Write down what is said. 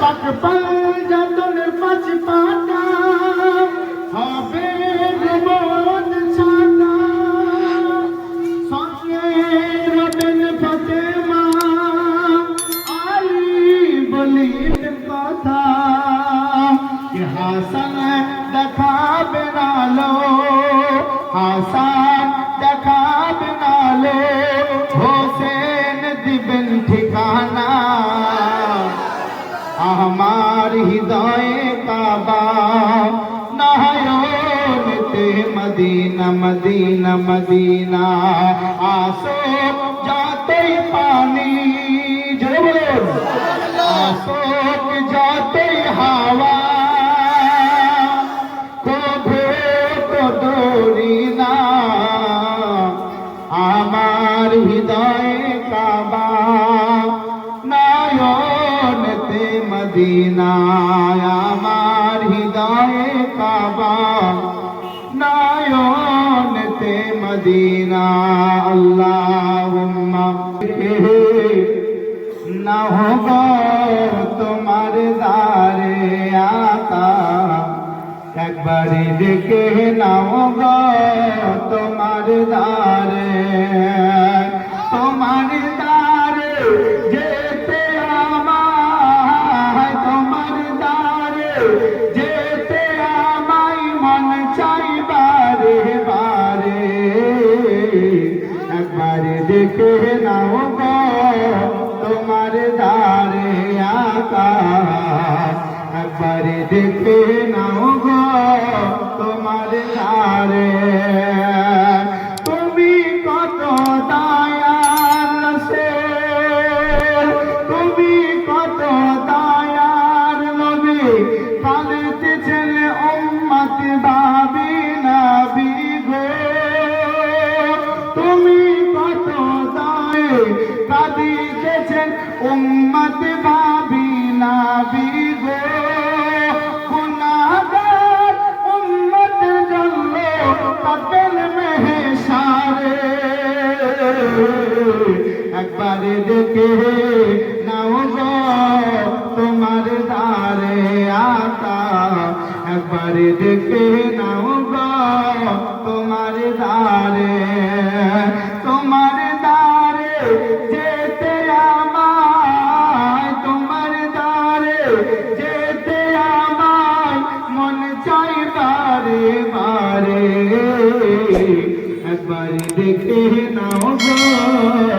পাক পাঞ্জাতনের পাঁচ পাতা হবে রোবত ছাতা সঙ্গে রবেন ফতেমা আলী বলির কথা হাসান দেখাবে নালো হাসান হৃদয়ে কাবা নয়নতে মদিনা মদিনা মদিনা। আসো যাতে পানি জোরে আসো যাতেই মদিনায় আমার হৃদয়ে কাবা নয়নতে মদিনা, আল্লাহুম্মা। না হোগো তোমার দারে আকা একবারে দেখে নাও গো তোমার দারে যেতে আমায় মন চাই বারে। দেখে নাও গো, তোমার দারে আকাশ। একবারে দেখে নাও তোমার দারে উম্মত ভাবি নাবি গো গুনাহগার উম্মত জন্য কতল মেহসারে। একবারে দেখে নাও গো তোমার দারে আকা একবারে দেখে নাও তোমার দারে Oh